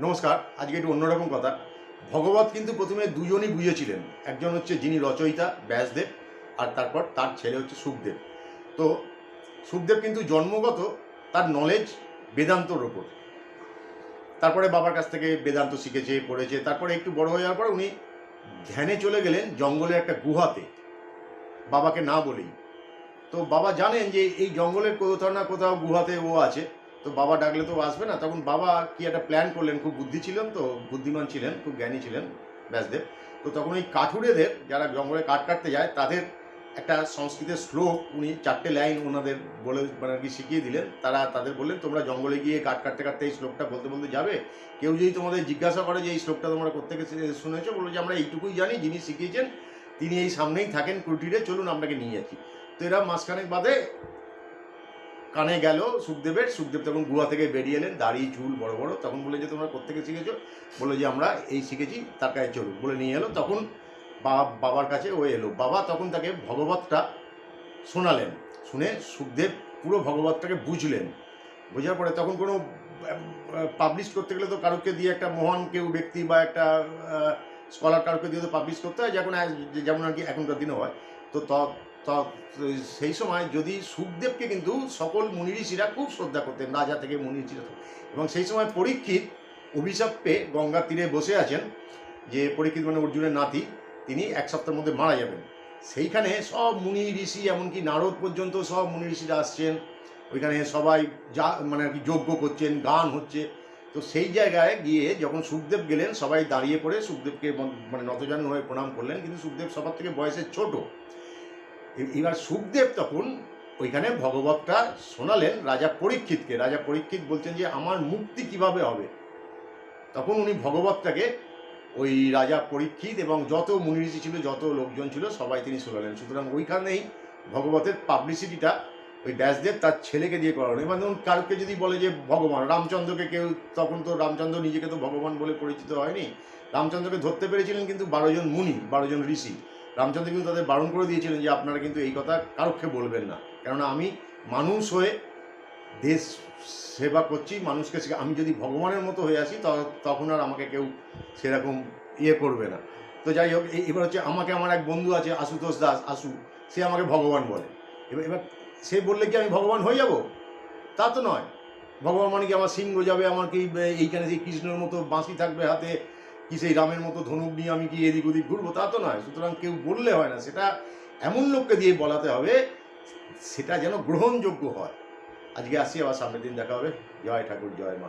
নমস্কার, আজকে একটু অন্যরকম কথা। ভগবত কিন্তু প্রথমে দুজনই বুঝেছিলেন। একজন হচ্ছে যিনি রচয়িতা ব্যাসদেব, আর তারপর তার ছেলে হচ্ছে সুখদেব। তো সুখদেব কিন্তু জন্মগত তার নলেজ বেদান্তর ওপর। তারপরে বাবার কাছ থেকে বেদান্ত শিখেছে, পড়েছে। তারপরে একটু বড় হয়ে যাওয়ার পর উনি ধ্যানে চলে গেলেন জঙ্গলের একটা গুহাতে। বাবাকে না বলেই। তো বাবা জানেন যে এই জঙ্গলের কোথাও না কোথাও গুহাতে ও আছে। তো বাবা ডাকলে তো আসবে না। তখন বাবা কি একটা প্ল্যান করলেন, খুব বুদ্ধি ছিলেন তো, বুদ্ধিমান ছিলেন, খুব জ্ঞানী ছিলেন ব্যাসদেব। তো তখন ওই কাঠুরেদের যারা জঙ্গলে কাঠ কাটতে যায়, তাদের একটা সংস্কৃতের শ্লোক উনি চারটে লাইন ওনাদের বলে মানে আর কি শিখিয়ে দিলেন। তারা তাদের বললেন, তোমরা জঙ্গলে গিয়ে কাঠ কাটতে কাটতে এই শ্লোকটা বলতে বলতে যাবে? কেউ যদি তোমাদের জিজ্ঞাসা করে যে এই শ্লোকটা তোমরা কোথেকে শুনেছো, বলল যে আমরা এইটুকুই জানি, যিনি শিখিয়েছেন, তিনি এই সামনেই থাকেন কুটিরে, চলুন আপনাকে নিয়ে যাচ্ছি। তো এরা মাসখানেক বাদে কানে গেল সুখদেবের, সুখদেব তখন গুহা থেকে বেরিয়ে এলেন, দাড়ি, চুল বড় বড়, তখন বলে যে, তোমরা কোথেকে শিখেছো? বলে যে, আমরা এই শিখেছি, তার কাছে চলুন। বলে নিয়ে এলো। তখন বাবা বাবার কাছে ও এলো। বাবা তখন তাকে ভগবতটা শোনালেন। শুনে সুখদেব পুরো ভগবতটাকে বুঝলেন। বোঝার পরে তখন কোনো পাবলিশ করতে গেলে তো কারোকে দিয়ে একটা মহান কেউ ব্যক্তি বা একটা স্কলার কারোকে দিয়ে তো পাবলিশ করতে হয়। যেমন যেমন আর কি এখনকার দিনে হয়। তো সেই সময় যদি সুখদেবকে কিন্তু সকল মুনি ঋষিরা খুব শ্রদ্ধা করতেন, রাজা থেকে মুনি ঋষিরা এবং সেই সময় পরীক্ষিত অভিশাপ পেয়ে গঙ্গার তীরে বসে আছেন যে পরীক্ষিত মানে অর্জুনের নাতি, তিনি এক সপ্তাহের মধ্যে মারা যাবেন। সেইখানে সব মুনি ঋষি এমনকি নারদ পর্যন্ত সব মুনি ঋষিরা আসছেন। ওইখানে সবাই যা মানে আর কি যজ্ঞ করছেন, গান হচ্ছে। তো সেই জায়গায় গিয়ে যখন সুখদেব গেলেন, সবাই দাঁড়িয়ে পড়ে, সুখদেবকে মানে নতজানু হয়ে প্রণাম করলেন, কিন্তু সুখদেব সবার থেকে বয়সে ছোট। এবার সুখদেব তখন ওইখানে ভগবতটা শোনালেন রাজা পরীক্ষিতকে। রাজা পরীক্ষিত বলছেন যে, আমার মুক্তি কীভাবে হবে? তখন উনি ভগবতটাকে ওই রাজা পরীক্ষিত এবং যত মুনি ঋষি ছিল, যত লোকজন ছিল, সবাই তিনি শোনালেন। সুতরাং ওইখানেই ভগবতের পাবলিসিটিটা ওই ব্যাসদেব তার ছেলেকে দিয়ে করানো। এবার ধরুন কাউকে যদি বলে যে ভগবান, রামচন্দ্রকে কেউ তখন তো রামচন্দ্র নিজেকে তো ভগবান বলে পরিচিত হয়নি। রামচন্দ্রকে ধরতে পেরেছিলেন কিন্তু বারো জন মুনি, বারো জন ঋষি। রামচন্দ্র কিন্তু তাদের বারণ করে দিয়েছিলেন যে আপনারা কিন্তু এই কথা কারোকে বলবেন না। কেননা আমি মানুষ হয়ে দেশ সেবা করছি, মানুষকে আমি যদি ভগবানের মতো হয়ে আসি তখন আর আমাকে কেউ সেরকম ইয়ে করবে না। তো যাই হোক এবার হচ্ছে আমাকে আমার এক বন্ধু আছে, আশুতোষ দাস, আশু। সে আমাকে ভগবান বলে। এবার এবার সে বললে কি আমি ভগবান হয়ে যাব? তা তো নয়। ভগবান মানে কি আমার সিংহ যাবে, আমার কি এইখানে সেই কৃষ্ণের মতো বাঁশি থাকবে হাতে, কি সেই রামের মতো ধনুক নিয়ে আমি কি এদিক ওদিক ঘুরবো? তা তো নয়। সুতরাং কেউ বললে হয় না। সেটা এমন লোককে দিয়ে বলাতে হবে, সেটা যেন গ্রহণযোগ্য হয়। আজকে আসি আবার সামনের দিন দেখা হবে। জয় ঠাকুর, জয় মা।